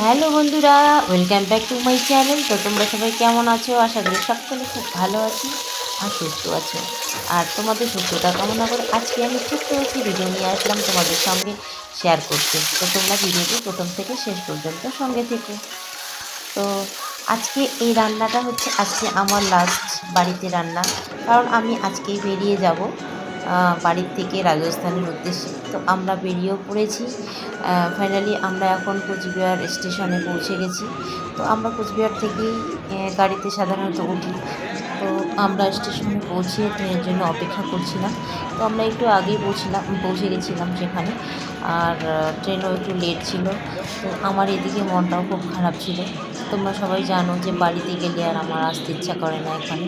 Hello বন্ধুরা welcome back to my channel তো তোমরা সবাই কেমন আছো? আশা করি সকলে খুব ভালো আছি আর সুস্থ আছো। আর তোমাদের সুস্থতা কামনা করে আজকে আমি ছোট্ট একটি ভিডিও নিয়ে আসলাম তোমাদের সঙ্গে শেয়ার করতে। তো তোমরা ভিডিওটি প্রথম থেকে শেষ পর্যন্ত সঙ্গে থেকে। তো আজকে এই রান্নাটা হচ্ছে, আজকে আমার লাস্ট বাড়িতে রান্না। কারণ আমি আজকেই বেরিয়ে যাব। বাড়ির থেকে রাজস্থানের উদ্দেশ্যে। তো আমরা বেরিয়েও পড়েছি। ফাইনালি আমরা এখন কোচবিহার স্টেশনে পৌঁছে গেছি। তো আমরা কোচবিহার থেকেই গাড়িতে সাধারণত উঠি। তো আমরা স্টেশনে পৌঁছে ট্রেনের জন্য অপেক্ষা করছিলাম। তো আমরা একটু আগেই পৌঁছিলাম, পৌঁছে গেছিলাম সেখানে। আর ট্রেনও একটু লেট ছিল। তো আমার এদিকে মনটাও খুব খারাপ ছিল। তোমরা সবাই জানো যে বাড়িতে গেলে আর আমার আসতে ইচ্ছা করে না এখানে।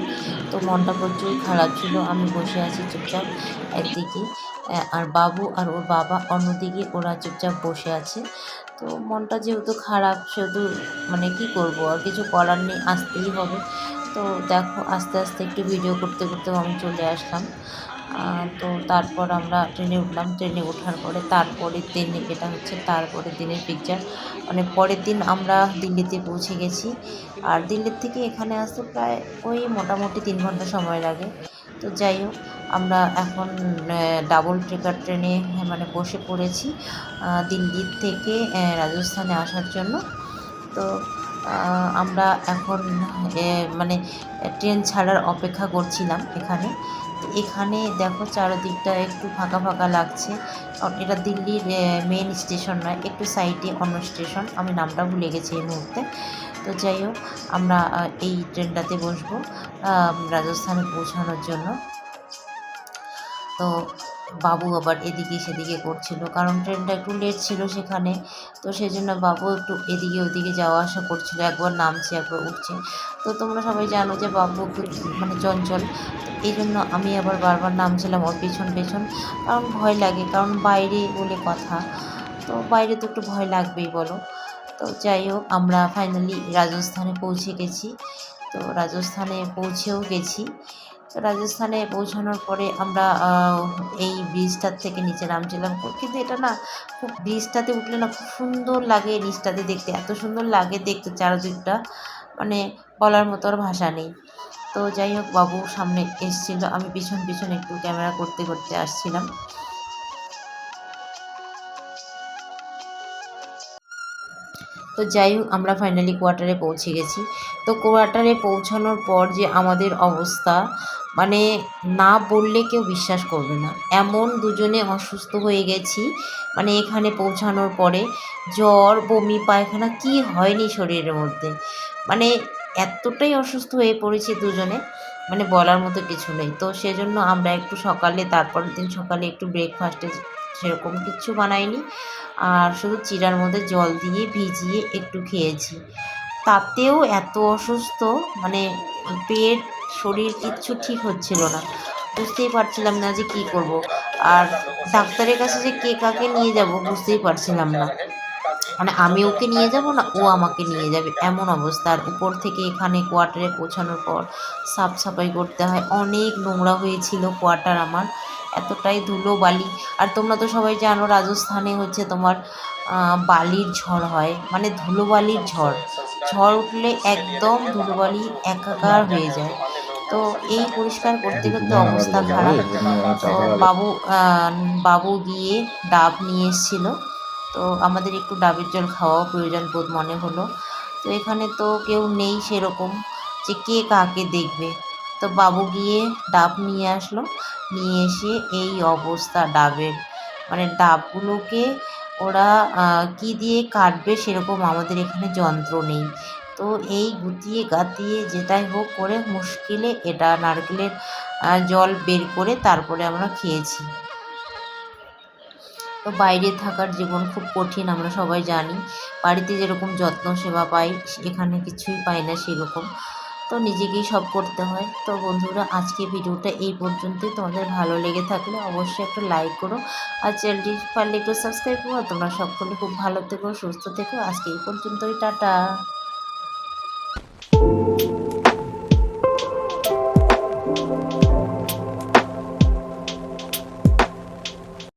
তো মনটা প্রচুরই খারাপ ছিল। আমি বসে আছি চুপচাপ একদিকে। আর বাবু আর ওর বাবা অন্যদিকে ওরা চুপচাপ বসে আছে। তো মনটা যেহেতু খারাপ সেহেতু মানে কি করব? আর কিছু করার নেই, আসতেই হবে। তো দেখো, আস্তে আস্তে একটু ভিডিও করতে করতেও আমি চলে আসলাম। তো তারপর আমরা ট্রেনে উঠলাম। ট্রেনে ওঠার পরে তারপরের দিন এটা হচ্ছে, তারপরের দিনের পিকচার মানে পরের দিন আমরা দিল্লিতে পৌঁছে গেছি। আর দিল্লির থেকে এখানে আসতে প্রায় ওই মোটামুটি তিন ঘণ্টা সময় লাগে। তো যাই হোক, আমরা এখন ডাবল ট্রেকার ট্রেনে মানে বসে পড়েছি দিল্লির থেকে রাজস্থানে আসার জন্য। তো আমরা এখন মানে ট্রেন ছাড়ার অপেক্ষা করছিলাম এখানে। তো এখানে দেখো চারদিকটা একটু ফাঁকা ফাঁকা লাগছে। এটা দিল্লির মেন স্টেশন নয়, একটু সাইডে অন্য স্টেশন আমি নামটা ভুলে গেছি এই মুহূর্তে। তো যাই হোক, আমরা এই ট্রেনটাতে বসবো রাজস্থানে পৌঁছানোর জন্য। তো বাবু আবার এদিকে সেদিকে করছিল। কারণ ট্রেনটা একটু লেট ছিল সেখানে। তো সেই জন্য বাবু একটু এদিকে ওদিকে যাওয়া আসা করছিল। একবার নামছে, একবার উঠছে। তো তোমরা সবাই জানো যে বাবু একটু মানে চঞ্চল। এই জন্য আমি আবার বারবার নামছিলাম ওর পেছন পেছন। কারণ ভয় লাগে, কারণ বাইরে বলে কথা। তো বাইরে তো একটু ভয় লাগবেই বলো। তো যাই হোক, আমরা ফাইনালি রাজস্থানে পৌঁছে গেছি। তো রাজস্থানে পৌঁছেও গেছি। তো রাজস্থানে পৌঁছানোর পরে আমরা এই ব্রিজটার থেকে নিচে নামছিলাম। কিন্তু এটা না খুব ব্রিজটাতে উঠলে না খুব সুন্দর লাগে নিচটাতে দেখতে। এত সুন্দর লাগে দেখতে চারদিকটা। মানে বলার মতো আর ভাষা নেই। তো যাই হোক, বাবু সামনে এসছিল। আমি পিছন পিছন একটু ক্যামেরা করতে করতে আসছিলাম। তো যাই হোক, আমরা ফাইনালি কোয়ার্টারে পৌঁছে গেছি। তো কোয়ার্টারে পৌঁছানোর পর যে আমাদের অবস্থা মানে না বললে কেউ বিশ্বাস করবে না। এমন দুজনে অসুস্থ হয়ে গেছি মানে এখানে পৌঁছানোর পরে জ্বর, বমি, পায়খানা কি হয়নি শরীরের মধ্যে। মানে এতটাই অসুস্থ হয়ে পড়েছি দুজনে মানে বলার মতো কিছু নেই। তো সেজন্য আমরা একটু সকালে, তারপরের দিন সকালে একটু ব্রেকফাস্টে সেরকম কিচ্ছু বানাইনি। আর শুধু চিরার মধ্যে জল দিয়ে ভিজিয়ে একটু খেয়েছি। তাতেও এত অসুস্থ মানে পেট, শরীর কিচ্ছু ঠিক হচ্ছিল না। বুঝতেই পারছিলাম না যে কী করব। আর ডাক্তারের কাছে যে কে কাকে নিয়ে যাব বুঝতেই পারছিলাম না। মানে আমি ওকে নিয়ে যাব না, ও আমাকে নিয়ে যাবে, এমন অবস্থা। আর উপর থেকে এখানে কোয়ার্টারে পৌঁছানোর পর সাফ সাফাই করতে হয়। অনেক নোংরা হয়েছিল কোয়ার্টার আমার, এতটাই ধুলো বালি। আর তোমরা তো সবাই জানো রাজস্থানে হচ্ছে তোমার বালির ঝড় হয় মানে ধুলো বালির ঝড়। ঝড় উঠলে একদম ধুলোবালি একাকার হয়ে যায়। তো এই পরিষ্কার করতে করতে অবস্থা খারাপ। তো বাবু বাবু গিয়ে ডাব নিয়ে এসেছিল। তো আমাদের একটু ডাবের জল খাওয়াও প্রয়োজন বোধ মনে হলো। তো এখানে তো কেউ নেই সেরকম যে কে কাকে দেখবে। তো বাবু গিয়ে ডাব নিয়ে আসলো। নিয়ে এসে এই অবস্থা ডাবের। মানে ডাবগুলোকে ওরা কি দিয়ে কাটবে সেরকম আমাদের এখানে যন্ত্র নেই। তো এই গুতিয়ে গাতিয়ে যেটাই হোক করে মুশকিলে এটা নারকেলের জল বের করে তারপরে আমরা খেয়েছি। তো বাইরে থাকার জীবন খুব কঠিন আমরা সবাই জানি। বাড়িতে যেরকম যত্ন সেবা পাই, এখানে কিছুই পাই না সেরকম। তো নিজেকেই সব করতে হয়। তো বন্ধুরা, আজকে ভিডিওটা এই পর্যন্তই। তোমাদের ভালো লেগে থাকলে অবশ্যই একটা লাইক করো আর চ্যানেলটি পারলে একটু সাবস্ক্রাইব করো। তোমরা সকলে খুব ভালো থেকো, সুস্থ থেকো। আজকে এই পর্যন্তই। টাটা।